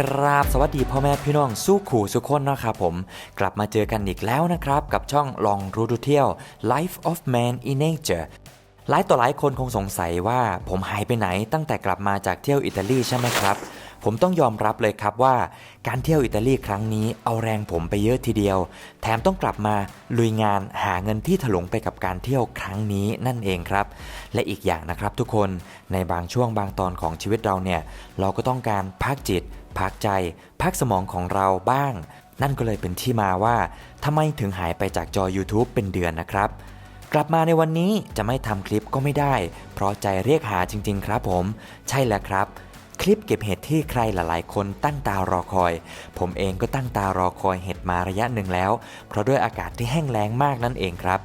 กราบสวัสดีพ่อแม่พี่น้องสู้ขู่สุขคนนะครับผม กลับมาเจอกันอีกแล้วนะครับ กับช่องลองรู้ดูเที่ยว Life of Man in Nature หลายต่อหลายคนคงสงสัยว่าผมหายไปไหนตั้งแต่กลับมาจากเที่ยวอิตาลีใช่ไหมครับ ผมต้องยอมรับเลยครับว่า การเที่ยวอิตาลีครั้งนี้เอาแรงผมไปเยอะทีเดียว แถมต้องกลับมาลุยงานหาเงินที่ถลุงไปกับการเที่ยวครั้งนี้นั่นเองครับ และอีกอย่างนะครับทุกคนในบางช่วงบางตอนของชีวิตเราเนี่ยเราก็ต้องการพักจิต พักใจ พักสมองของเราบ้าง นั่นก็เลยเป็นที่มาว่าทำไมถึงหายไปจากจอ YouTube เป็นเดือนนะครับ กลับมาในวันนี้จะไม่ทำคลิปก็ไม่ได้ เพราะใจเรียกหาจริง ๆ ครับผม ใช่แล้วครับคลิปเก็บเห็ดที่ใครหลายๆ คนตั้งตารอคอย ผมเองก็ตั้งตารอคอยเห็ดมาระยะหนึ่งแล้ว เพราะด้วยอากาศที่แห้งแล้งมากนั่นเองครับ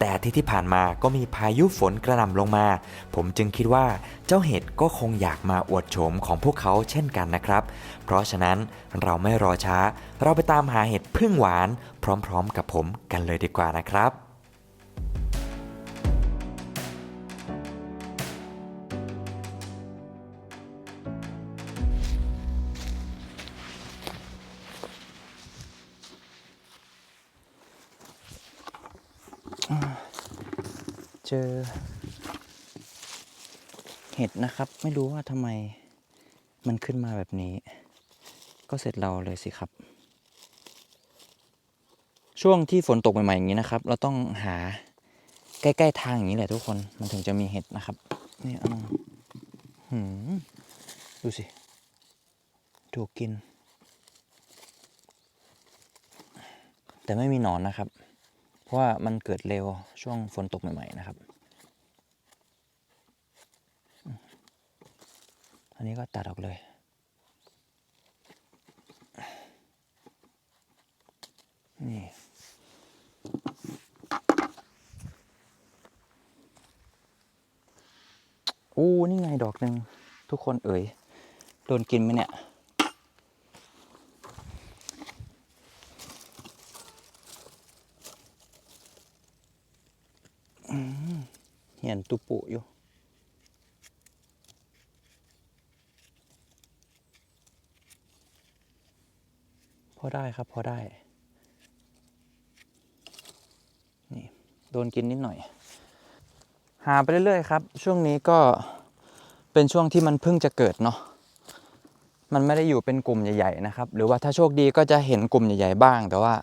แต่อาที่ที่ผ่านมาก็มีพายุฝนกระหน่ำลงมา ผมจึงคิดว่าเจ้าเห็ดก็คงอยากมาอวดโฉมของพวกเขาเช่นกันนะครับ เพราะฉะนั้นเราไม่รอช้า เราไปตามหาเห็ดพึ่งหวาน พร้อมๆ กับผมกันเลยดีกว่านะครับ ห็ดนะครับ ไม่รู้ว่าทำไมมันขึ้นมาแบบนี้ ก็เสร็จเราเลยสิครับ ช่วงที่ฝนตกใหม่ๆอย่างนี้นะครับ เราต้องหาใกล้ ๆ ทางอย่างนี้แหละทุกคนมันถึงจะมีเห็ดนะครับนี่เอาหืมดูสิถูกกิน แต่ไม่มีหนอนนะครับ เพราะว่ามันเกิดเร็วช่วงฝนตกใหม่ ๆ นะครับ อันนี้ก็ตัดออกเลยนี่อู้นี่ไงดอกหนึ่งทุกคนเอ๋ยโดนกินไหมเนี่ยเห็นตุปุอยู่ พอได้ครับพอได้ นี่ โดนกินนิดหน่อย หาไปเรื่อยๆครับ ช่วงนี้ก็เป็นช่วงที่มันเพิ่งจะเกิดเนาะมันไม่ได้อยู่เป็นกลุ่มใหญ่ๆนะครับ หรือว่าถ้าโชคดีก็จะเห็นกลุ่มใหญ่ๆบ้าง แต่ว่า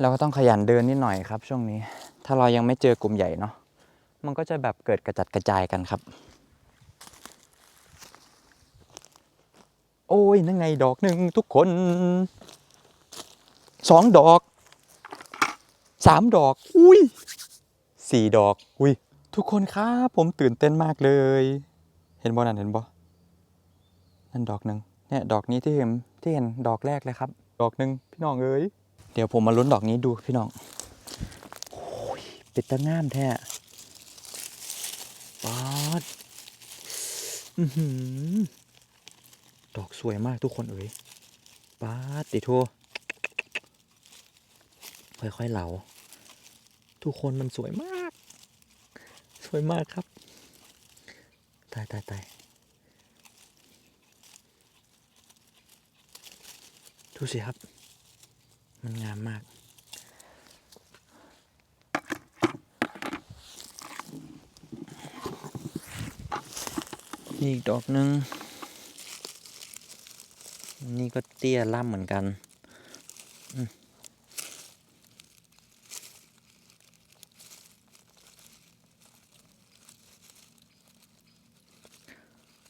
เราก็ต้องขยันเดินนิดหน่อยครับ ช่วงนี้ ถ้าเรายังไม่เจอกลุ่มใหญ่เนาะมันก็จะแบบเกิดกระจัดกระจายกันครับ โอ้ยนั่นไงดอกหนึ่งทุกคนสองดอกสามดอก อุ้ยสี่ดอก อุ้ยทุกคนครับผมตื่นเต้นมากเลย เห็นบ่นั่นเห็นบ่นั่นดอกหนึ่งเนี่ยดอกนี้ที่เห็นที่เห็นดอกแรกเลยครับ ดอกหนึ่งพี่น้องเอ้ยเดี๋ยวผมมาลุ้นดอกนี้ดูพี่น้องโอ้ยเป็ดตะง่ามแท้ป๊าดอือหือ ดอกสวยมากทุกคนเอ๋ยป๊าติโทค่อยๆเหลา ทุกคนมันสวยมาก สวยมากครับ ตายตายตายดูสิครับ มันงามมากนี่อีกดอกหนึ่ง นี่ก็เตี้ยล่ำเหมือนกัน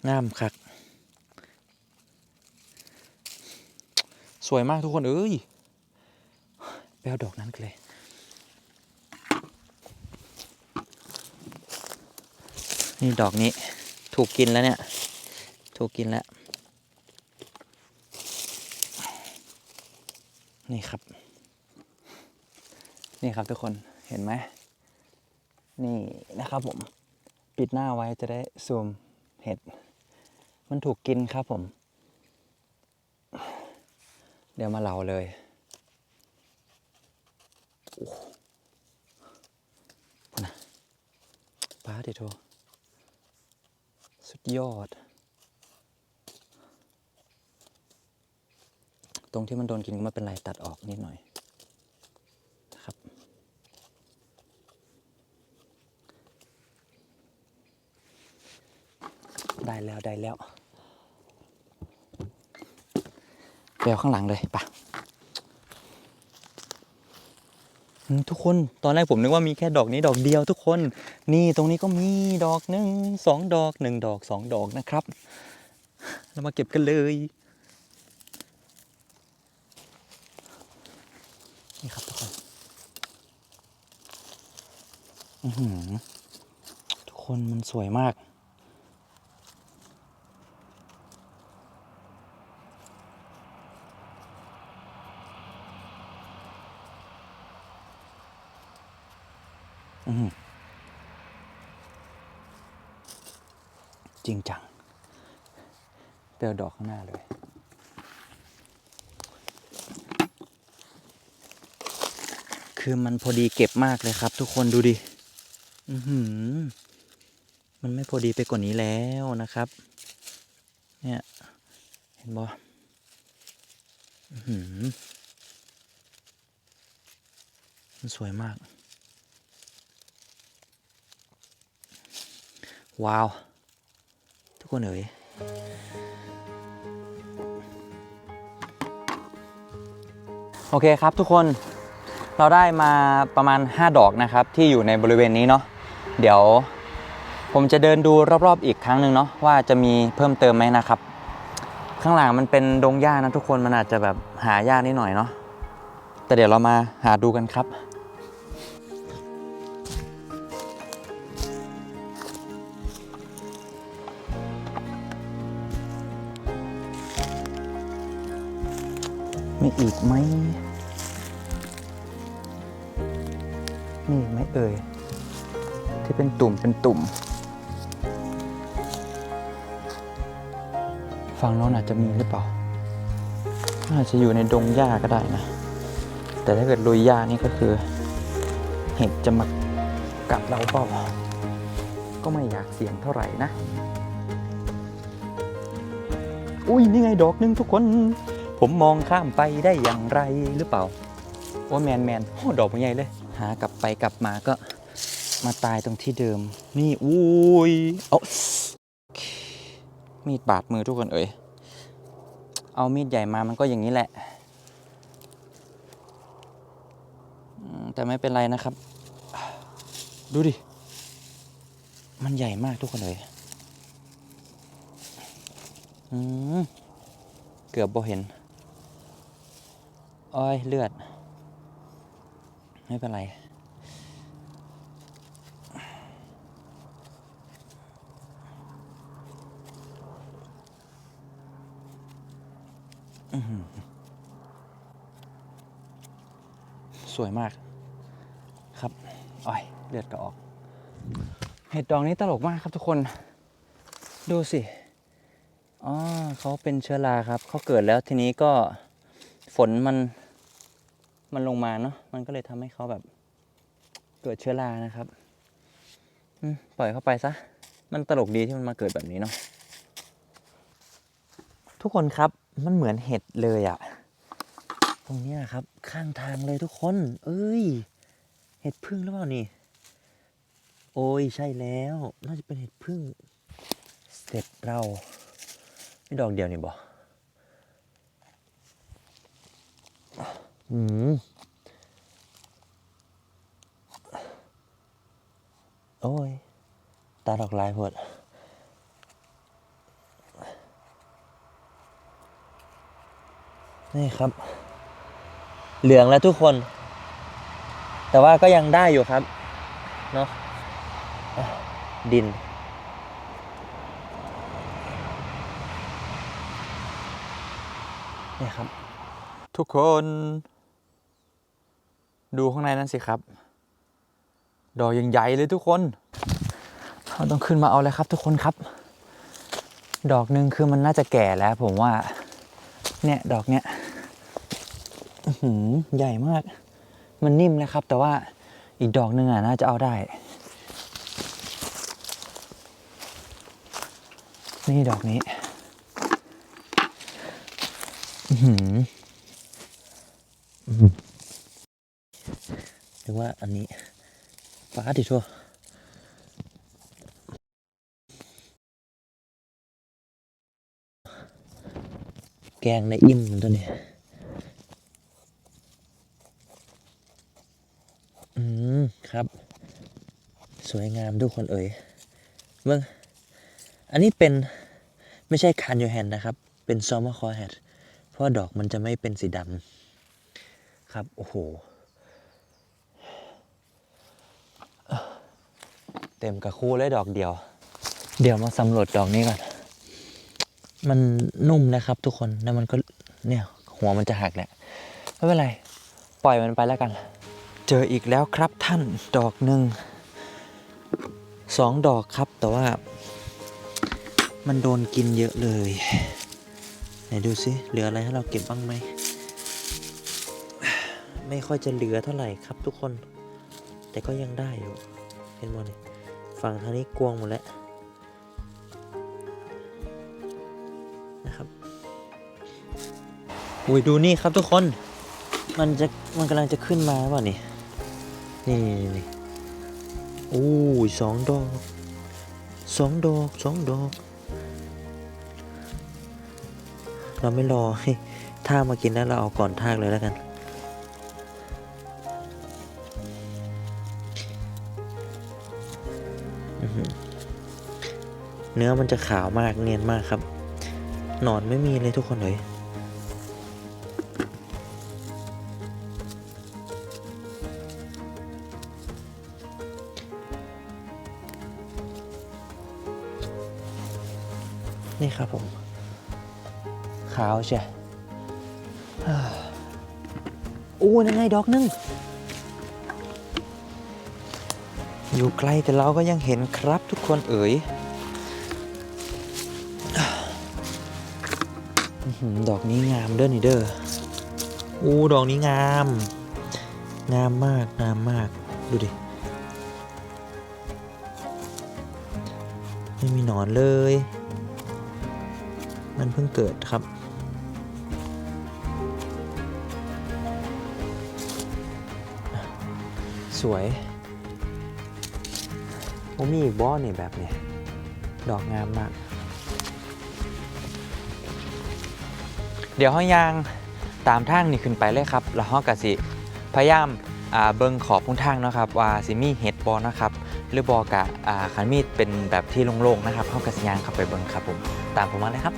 งามคัก สวยมากทุกคน เอ้ยไปเอาดอกนั้นเลยนี่ดอกนี้ถูกกินแล้วเนี่ย ถูกกินแล้ว นี่ครับ นี่ครับทุกคนเห็นไหม นี่นะครับผม ปิดหน้าไว้จะได้ซูมเห็ด มันถูกกินครับผม เดี๋ยวมาเหลาเลยโอ้โหนะป้าเดี๋ยวโทสุดยอด ตรงที่มันโดนกินก็ไม่เป็นไรตัดออกนิดหน่อยนะครับ ได้แล้วได้แล้วเดี๋ยวข้างหลังเลยปะทุกคนตอนแรกผมนึกว่ามีแค่ดอกนี้ดอกเดียวทุกคน นี่ตรงนี้ก็มีดอกหนึ่งสองดอกหนึ่งดอกสองดอกนะครับ เรามาเก็บกันเลย นี่ครับทุกคนอือหือทุกคนมันสวยมาก อืมจริงจังเจอดอกข้างหน้าเลย คือมันพอดีเก็บมากเลยครับ ทุกคนดูดิ อือหือมันไม่พอดีไปกว่านี้แล้วนะครับ เนี่ย เห็นบ่อือหือมันสวยมาก ว้าว ทุกคนเอ๋ยโอเคครับทุกคน เราได้มาประมาณ 5 ดอกนะครับที่อยู่ในบริเวณนี้เนาะเดี๋ยวผมจะเดินดูรอบๆ อีกครั้งหนึ่งเนาะว่าจะมีเพิ่มเติมไหมนะครับ ข้างหลังมันเป็นดงหญ้านะทุกคนมันอาจจะแบบหายากนิดหน่อยเนาะแต่เดี๋ยวเรามาหาดูกันครับมีอีกไหม มีอีกไหมเอ่ย ที่เป็นตุ่มเป็นตุ่ม ฝั่งโน้นอาจจะมีหรือเปล่า อาจจะอยู่ในดงหญ้าก็ได้นะ แต่ถ้าเกิดลุยหญ้านี่ก็คือ เห็ดจะมากัดเราเปล่าก็ไม่อยากเสี่ยงเท่าไหร่นะ อุ้ยนี่ไงดอกหนึงทุกคน ผมมองข้ามไปได้อย่างไรหรือเปล่า โอ้แมนแมนโอ้ดอกมันใหญ่เลยากลับไปกลับมาก็มาตายตรงที่เดิม นี่อุ้ยเอามีดบาดมือทุกคนเอ่ยเอามีดใหญ่มามันก็อย่างนี้แหละ แต่ไม่เป็นไรนะครับ ดูดิ มันใหญ่มากทุกคนเลยอืมเกือบบ่เห็น อ้อยเลือด ไม่เป็นไร สวยมาก ครับอ้อยเลือดก็ออก เห็ดดอกนี้ตลกมากครับทุกคน ดูสิ อ๋อเขาเป็นเชื้อราครับ เขาเกิดแล้วทีนี้ก็ฝนมัน มันลงมาเนาะมันก็เลยทำให้เขาแบบเกิดเชื้อรานะครับปล่อยเข้าไปซะ มันตลกดีที่มันมาเกิดแบบนี้เนาะทุกคนครับมันเหมือนเห็ดเลยอะตรงนี้ครับ ข้างทางเลยทุกคน เอ้ย เห็ดพึ่งหรือเปล่านี่ โอ้ยใช่แล้ว น่าจะเป็นเห็ดพึ่งสเต็ปเรานี่ดอกเดียวนี่บอ มโอ้ย ตาดอกลายพดนี่ครับ เหลืองแล้วทุกคน แต่ว่าก็ยังได้อยู่ครับ เนาะอะดิน นี่ครับ ทุกคน ดูข้างในนั้นสิครับ ดอกยังใหญ่เลยทุกคนเราต้องขึ้นมาเอาเลยครับทุกคนครับ ดอกหนึ่งคือมันน่าจะแก่แล้ว ผมว่า เนี่ยดอกเนี้ยอือหือใหญ่มาก มันนิ่มเลยครับ แต่ว่าอีกดอกหนึ่งอะน่าจะเอาได้ นี่ดอกนี้อื้อหือ นึกว่าอันนี้ฟ้าดิทั่วแกงในอิ่มตัวนี้อืมครับ สวยงามทุกคนเอ่ยเมื่ออันนี้เป็นไม่ใช่คันยูแฮนนะครับ เป็นซอม m คอแฮดเพราะดอกมันจะไม่เป็นสีดำครับ โอ้โห เต็มกระคู่เลยดอกเดียว เดี๋ยวมาสำรวจดอกนี้ก่อน มันนุ่มนะครับทุกคนแล้วมันก็เนี่ยหัวมันจะหักแหละไม่เป็นไร ปล่อยมันไปแล้วกัน เจออีกแล้วครับท่านดอกหนึ่งสองดอกครับแต่ว่า มันโดนกินเยอะเลยไหนดูสิเหลืออะไรให้เราเก็บบ้างไหมไม่ค่อยจะเหลือเท่าไหร่ครับทุกคน แต่ก็ยังได้อยู่เห็นบ่นี่ ฝั่งทางนี้กวงหมดแล้วนะครับอุ้ยดูนี่ครับทุกคน มันจะมันกำลังจะขึ้นมาเปล่านี่ นี่นี่นี่โอ้ยสองดอกสองดอกสองดอก เราไม่รอให้ท่ามากินแล้วเราเอาก่อนทากเลยแล้วกัน เนื้อมันจะขาวมากเนียนมากครับ หนอนไม่มีเลยทุกคนเลยนี่ครับผม ขาวใช่ฮ่าโอ้นั่นไงดอกนึง อยู่ไกลแต่เราก็ยังเห็นครับทุกคนเอ๋ย ดอกนี้งามเด้อนี่เด้ออู้ดอกนี้งาม งามมากงามมากดูดิ ไม่มีหนอนเลย มันเพิ่งเกิดครับสวยโอ้มีอีกบ้อนี่แบบเนี้ดอกงามมาก เดี๋ยวห้อยยางตามทางนี่ขึ้นไปเลยครับ แล้วห้องกะสิพยายามเบิ้งขอบพุ่งทางนะครับว่าสิมีเห็ดบอนะครับ หรือบอกะอ่าขันมีดเป็นแบบที่โล่งๆนะครับห้อกะสิยางข้าไปเบิงครับผมตามผมมาเลยครับ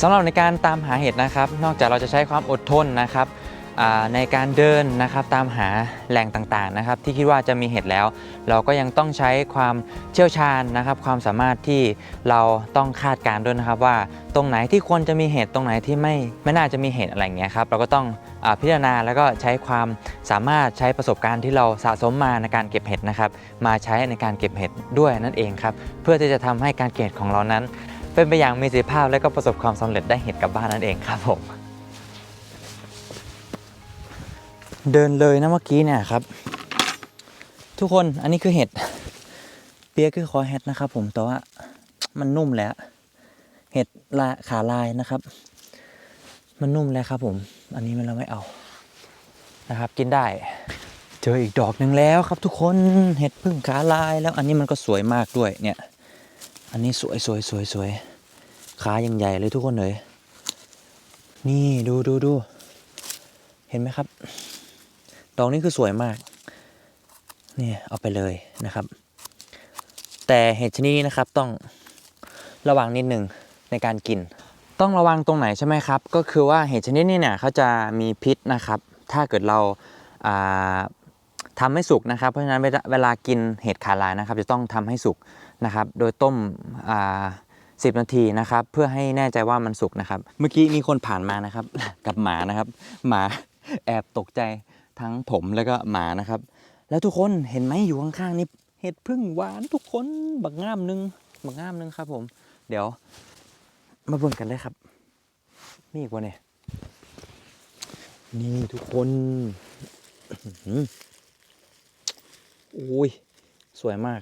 สำหรับในการตามหาเห็ดนะครับ นอกจากเราจะใช้ความอดทนนะครับ ในการเดินนะครับตามหาแหล่งต่างๆนะครับ ที่คิดว่าจะมีเห็ดแล้ว เราก็ยังต้องใช้ความเชี่ยวชาญนะครับ ความสามารถที่เราต้องคาดการณ์ด้วยนะครับ ว่าตรงไหนที่ควรจะมีเห็ดตรงไหนที่ไม่ไม่น่าจะมีเห็ดอะไรเงี้ยครับเราก็ต้องอพิจารณาแล้วก็ใช้ความสามารถใช้ประสบการณ์ที่เราสะสมมาในการเก็บเห็ดนะครับ มาใช้ในการเก็บเห็ดด้วยนั่นเองครับเพื่อที่จะทำให้การเก็บของเรานั้น เป็นไปอย่างมีประสิทธิภาพและก็ประสบความสำเร็จได้เห็ดกลับบ้านนั่นเองครับผม เดินเลยนะเมื่อกี้เนี่ยครับ ทุกคนอันนี้คือเห็ด เปียกคือคอเห็ดนะครับ ผมแต่ว่ามันนุ่มแล้ว เห็ดลาขาลายนะครับ มันนุ่มแล้วครับ ผม อันนี้มันเราไม่เอานะครับ กินได้ เจออีกดอกหนึ่งแล้วครับ ทุกคนเห็ดพึ่งขาลายแล้ว อันนี้มันก็สวยมากด้วยเนี่ย อันนี้สวยสวยสวยสวยขายังใหญ่เลยทุกคนเลยนี่ดูดูดูเห็นไหมครับ ดอกนี้คือสวยมาก เนี่ยเอาไปเลยนะครับ แต่เห็ดชนิดนี้นะครับต้องระวังนิดหนึ่งในการกิน ต้องระวังตรงไหนใช่ไหมครับ ก็คือว่าเห็ดชนิดนี้เนี่ยเขาจะมีพิษนะครับ ถ้าเกิดเราาทำให้สุกนะครับ เพราะฉะนั้นเวลากินเห็ดขาลายนะครับ จะต้องทำให้สุกนะครับ โดยต้มสิบนาทีนะครับ เพื่อให้แน่ใจว่ามันสุกนะครับ เมื่อกี้มีคนผ่านมานะครับ กับหมานะครับ หมาแอบตกใจ ทั้งผมแล้วก็หมานะครับ แล้วทุกคนเห็นไหมอยู่ข้างๆนี่เห็ดพึ่งหวานทุกคนบักงามนึงบักงามนึงครับ ผม เดี๋ยว มาเบิ่งกันเลยครับ นี่กว่าเนี่ยนี่ทุกคนอุ้ย สวยมาก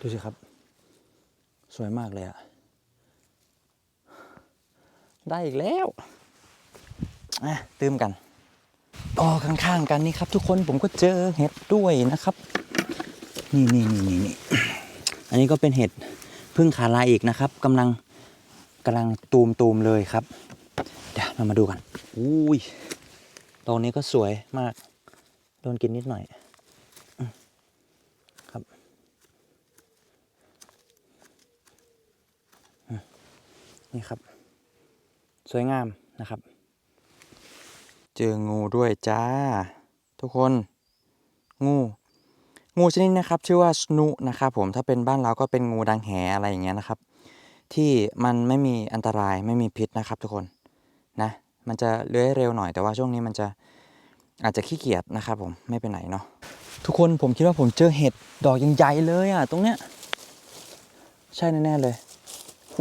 ดูสิครับ สวยมากเลยอะได้อีกแล้วอะตื่มกันอ๋อข้างๆกันนี่ครับ ทุกคนผมก็เจอเห็ดด้วยนะครับ นี่นี่นี่นี่นี่อันนี้ก็เป็นเห็ดพึ่งขาลายอีกนะครับกำลังกำลังตูมตูมเลยครับ เดี๋ยวเรามาดูกันอุ้ยตรงนี้ก็สวยมาก โดนกินนิดหน่อยอืมครับอืม นี่ครับ สวยงามนะครับ เจองูด้วยจ้า ทุกคน งู งูชนิดนะครับ ชื่อว่าสนุนะครับผมถ้าเป็นบ้านเราก็เป็นงูดังแหอะไรอย่างเงี้ยนะครับ ที่มันไม่มีอันตรายไม่มีพิษนะครับ ทุกคนนะมันจะเลื้อยเร็วหน่อยแต่ว่าช่วงนี้มันจะอาจจะขี้เกียจนะครับผมไม่ไปไหนเนาะทุกคนผมคิดว่าผมเจอเห็ดดอกยังใหญ่เลยอะตรงเนี้ยใช่แน่ๆเลย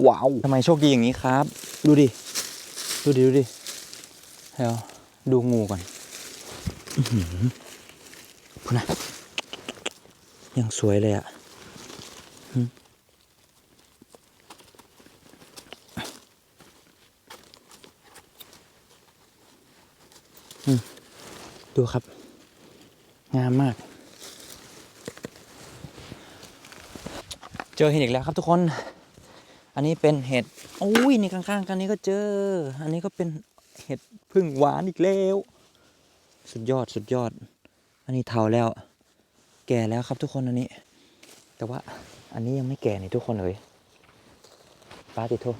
ว้าวทำไมโชคดีอย่างนี้ครับ ดูดิ ดูดิ ดูดิเดี๋ยวดูงูก่อนอื้อหือพูดนะยังสวยเลยอะ่ะหึอืมดูครับ งามมาก เจอเห็ดอีกแล้วครับทุกคน อันนี้เป็นเห็ดโอ้ยนี่ข้างๆกันนี้ก็เจอ อันนี้ก็เป็นเห็ดพึ่งหวานอีกแล้ว สุดยอดสุดยอด อันนี้เทาแล้ว แก่แล้วครับทุกคนอันนี้ แต่ว่าอันนี้ยังไม่แก่นี่ทุกคนเลยป้าติดโทษ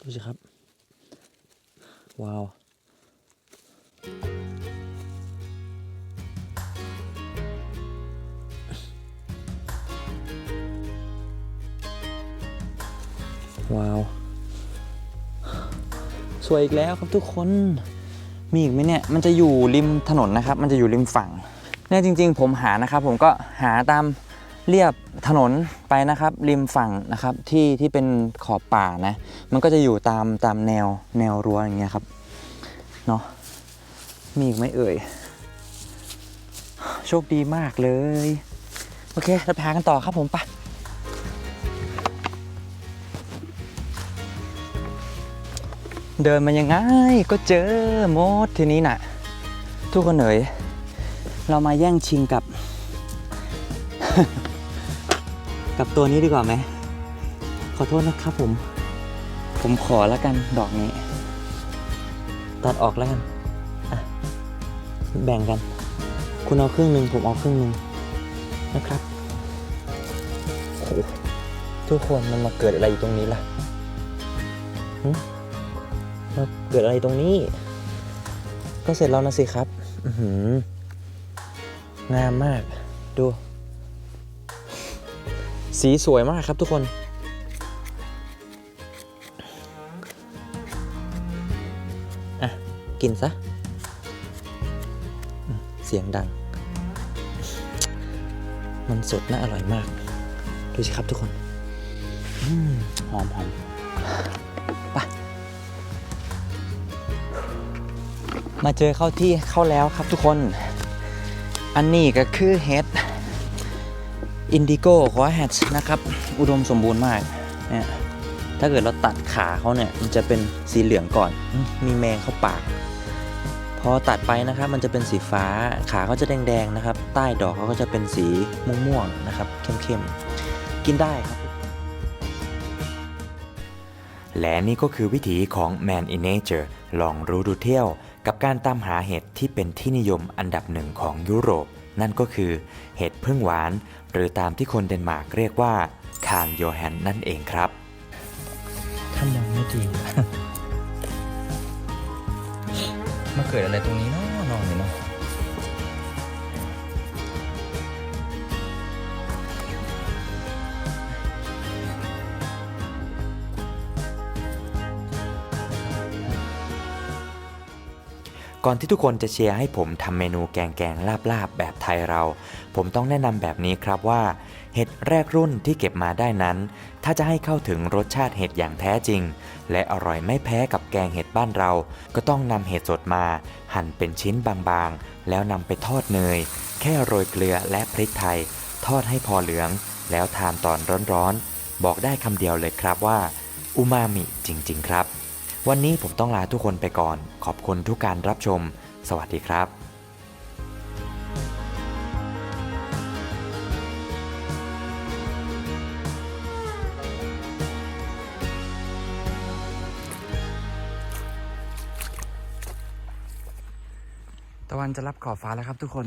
ดูสิครับ ว้าว ว้าว สวยอีกแล้วครับทุกคน มีอีกไหมเนี่ย มันจะอยู่ริมถนนนะครับ มันจะอยู่ริมฝั่ง เนี่ยจริง ๆ ผมหานะครับ ผมก็หาตามเรียบถนนไปนะครับ ริมฝั่งนะครับที่ที่เป็นขอบป่านะ มันก็จะอยู่ตามตามแนวแนวรั้วอย่างเงี้ยครับ เนาะมีอีกไหมเอ่ย โชคดีมากเลย โอเคเราไปหากันต่อครับผมไป เดินมายังไงก็เจอมดทีนี้น่ะ ทุกคนเอ๋ยเรามาแย่งชิงกับ กับตัวนี้ดีกว่าไหม ขอโทษนะครับผม ผมขอแล้วกันดอกนี้ ตัดออกแล้วกันแบ่งกัน คุณเอาครึ่งหนึ่งผมเอาครึ่งหนึ่งนะครับทุกคนมันมาเกิดอะไรอยู่ตรงนี้ล่ะหึ มาเกิดอะไรตรงนี้ ก็เสร็จแล้วนะสิครับอืงามมาก ดู สีสวยมากครับทุกคน อะ กินซะ เสียงดัง มันสดน่าอร่อยมาก ดูสิครับทุกคนอหอมหอมไป มาเจอเข้าที่เข้าแล้วครับทุกคน อันนี้ก็คือเฮดอินดิโก้คอแฮทนะครับ อุดมสมบูรณ์มากเนี่ยถ้าเกิดเราตัดขาเขาเนี่ยมันจะเป็นสีเหลืองก่อนมมีแมงเข้าปาก พอตัดไปนะครับ มันจะเป็นสีฟ้าขาเขาจะแดงๆนะครับ ใต้ดอกเขาก็จะเป็นสีม่วงๆนะครับเข้มๆกินได้ครับ และนี่ก็คือวิถีของ Man in Nature ลองรู้ดูเที่ยว กับการตามหาเห็ดที่เป็นที่นิยมอันดับหนึ่งของยุโรป นั่นก็คือเห็ดพึ่งหวาน หรือตามที่คนเดนมาร์กเรียกว่าคานโยแฮนนั่นเองครับถ้ามองไม่ดีมาเกิดอะไรตรงนี้เนาะ ก่อนที่ทุกคนจะเชียร์ให้ผมทำเมนูแกงแกงลาบลาบแบบไทยเรา ผมต้องแนะนำแบบนี้ครับว่า เห็ดแรกรุ่นที่เก็บมาได้นั้น ถ้าจะให้เข้าถึงรสชาติเห็ดอย่างแท้จริง และอร่อยไม่แพ้กับแกงเห็ดบ้านเรา ก็ต้องนำเห็ดสดมา หั่นเป็นชิ้นบางๆ แล้วนำไปทอดเนย แค่โรยเกลือและพริกไทย ทอดให้พอเหลือง แล้วทานตอนร้อนๆ บอกได้คำเดียวเลยครับว่าอูมามิจริง ๆ ครับ วันนี้ผมต้องลาทุกคนไปก่อน ขอบคุณทุกการรับชม สวัสดีครับตะวันจะรับขอบฟ้าแล้วครับทุกคน